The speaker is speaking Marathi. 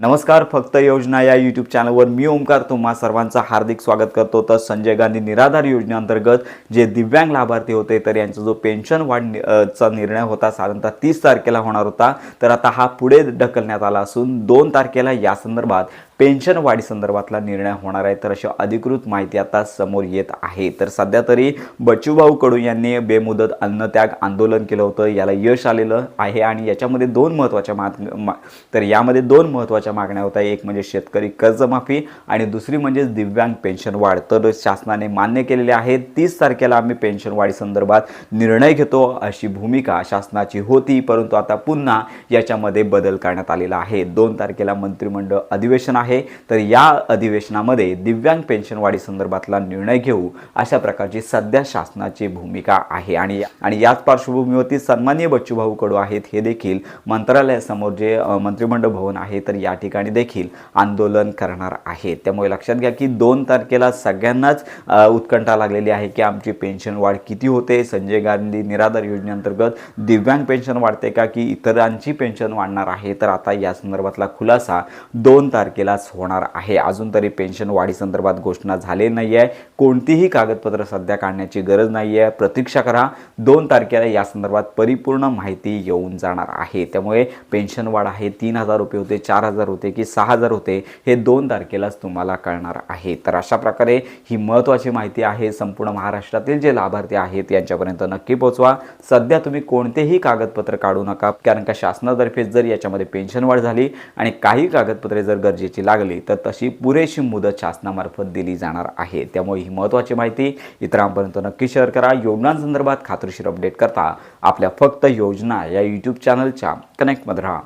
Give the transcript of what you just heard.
नमस्कार फक्त योजना या यूट्यूब चॅनलवर मी ओमकार तुम्हा सर्वांचं हार्दिक स्वागत करतो. तर संजय गांधी निराधार योजनेअंतर्गत जे दिव्यांग लाभार्थी होते तर यांचा जो पेन्शन वाढ चा निर्णय होता साधारणतः तीस तारखेला होणार होता. तर आता हा पुढे ढकलण्यात आला असून दोन तारखेला या संदर्भात पेन्शन वाढीसंदर्भातला निर्णय होणार आहे. तर अशी अधिकृत माहिती आता समोर येत आहे. तर सध्या तरी बच्चूभाऊ कडू यांनी बेमुदत अन्नत्याग आंदोलन केलं होतं. याला यश आलेलं आहे आणि याच्यामध्ये दोन महत्त्वाच्या माग मा- तर यामध्ये दोन महत्त्वाच्या मागण्या होत्या. एक म्हणजे शेतकरी कर्जमाफी आणि दुसरी म्हणजे दिव्यांग पेन्शन वाढ. तर शासनाने मान्य केलेले आहे तीस तारखेला आम्ही पेन्शन वाढीसंदर्भात निर्णय घेतो अशी भूमिका शासनाची होती. परंतु आता पुन्हा याच्यामध्ये बदल करण्यात आलेला आहे. दोन तारखेला मंत्रिमंडळ अधिवेशन आहे तर या अधिवेशनामध्ये दिव्यांग पेन्शन वाढी संदर्भातला निर्णय घेऊ अशा प्रकारची सध्या शासनाची भूमिका आहे. आणि आणि याच पार्श्वभूमीवरती सन्माननीय बच्चूभाऊ कडू आहेत हे देखील मंत्रालयासमोर जे मंत्रिमंडळ भवन आहे तर या ठिकाणी देखील आंदोलन करणार आहे. त्यामुळे लक्षात घ्या की दोन तारखेला सगळ्यांनाच उत्कंठा लागलेली आहे की आमची पेन्शन वाढ किती होते. संजय गांधी निराधार योजनेअंतर्गत दिव्यांग पेन्शन वाढते का की इतरांची पेन्शन वाढणार आहे? तर आता या संदर्भातला खुलासा दोन तारखेला तारखेलाच होणार आहे. अजून तरी पेन्शन वाढीसंदर्भात घोषणा झाली नाही आहे कोणतीही कागदपत्र सध्या काढण्याची गरज नाही आहे प्रतीक्षा करा. दोन तारखेला या संदर्भात परिपूर्ण माहिती येऊन जाणार आहे. त्यामुळे पेन्शन वाढ आहे. तीन हजार रुपये होते चार हजार होते की सहा हजार होते हे दोन तारखेलाच तुम्हाला कळणार आहे. तर अशा प्रकारे ही महत्त्वाची माहिती आहे. संपूर्ण महाराष्ट्रातील जे लाभार्थी आहेत यांच्यापर्यंत नक्की पोहोचवा. सध्या तुम्ही कोणतेही कागदपत्र काढू नका. कारण का शासनातर्फे जर याच्यामध्ये पेन्शन वाढ झाली आणि काही कागदपत्रे जर गरजेची लागली तर तशी पुरेशी मुदत शासनामार्फत दिली जाणार आहे. त्यामुळे ही महत्त्वाची माहिती इतरांपर्यंत नक्की शेअर करा. योजनांसंदर्भात खात्रीशीर अपडेट करता आपल्या फक्त योजना या यूट्यूब चॅनलच्या कनेक्टमध्ये राहा.